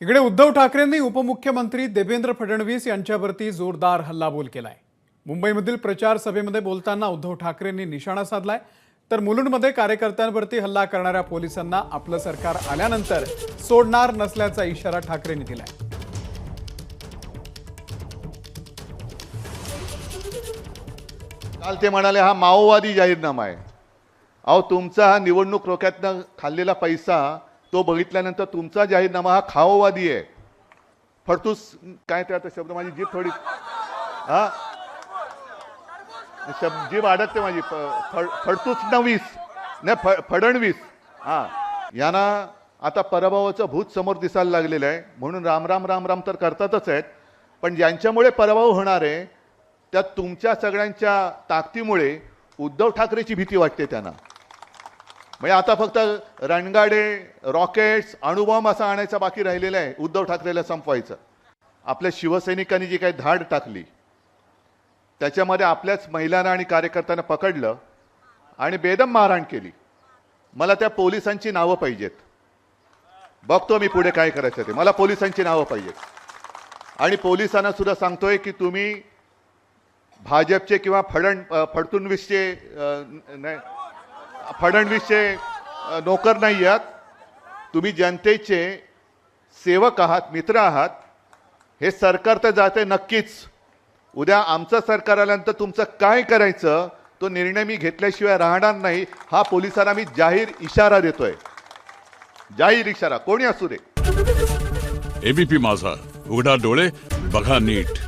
इकडे उद्धव ठाकरेंनी उपमुख्यमंत्री देवेंद्र फडणवीस यांच्यावरती जोरदार हल्लाबोल केलाय. मुंबईमधील प्रचार सभेमध्ये बोलताना उद्धव ठाकरेंनी निशाणा साधलाय. तर मुलुंडमध्ये कार्यकर्त्यांवरती हल्ला करणाऱ्या पोलिसांना आपलं सरकार आल्यानंतर सोडणार नसल्याचा इशारा ठाकरेंनी दिलाय. काल ते म्हणाले हा माओवादी जाहीरनामा आहे. अहो तुमचा हा निवडणूक रोख्यातनं खाल्लेला पैसा तो बघितल्यानंतर तुमचा जाहीरनामा हा खाओवादी आहे. फडतूस काय ते आता शब्द माझी जीभ थोडी हा? शब्द जीभ अडकते माझी. फ- फडतूस नवीस नाही फ फडणवीस हा. यांना आता पराभवाचं भूत समोर दिसायला लागलेलं आहे. म्हणून राम राम राम राम तर करतातच आहेत. पण ज्यांच्यामुळे पराभव होणार आहे त्या तुमच्या सगळ्यांच्या ताकदीमुळे उद्धव ठाकरेची भीती वाटते त्यांना. म्हणजे आता फक्त रणगाडे रॉकेट्स अणुबॉम्ब असा आणायचा बाकी राहिलेला आहे. उद्धव ठाकरेला संपवायचं. आपल्या शिवसैनिकांनी जी काही धाड टाकली त्याच्यामध्ये आपल्याच महिलांना आणि कार्यकर्त्यांना पकडलं आणि बेदम मारहाण केली. मला त्या पोलिसांची नावं पाहिजेत. बघतो मी पुढे काय करायचं ते. मला पोलिसांची नावं पाहिजेत. आणि पोलिसांना सुद्धा सांगतोय की तुम्ही भाजपचे किंवा फडण फडतुणवीसचे नाही फडणवीसचे नोकर नाही आहात. तुम्ही जनतेचे सेवक आहात मित्र आहात. हे सरकार तर जाते नक्कीच. उद्या आमचं सरकार आल्यानंतर तुमचं काय करायचं तो निर्णय मी घेतल्याशिवाय राहणार नाही. हा पोलिसांना मी जाहीर इशारा देतोय. जाहीर इशारा. कोणी असू दे. एबीपी माझा. उघडा डोळे बघा नीट.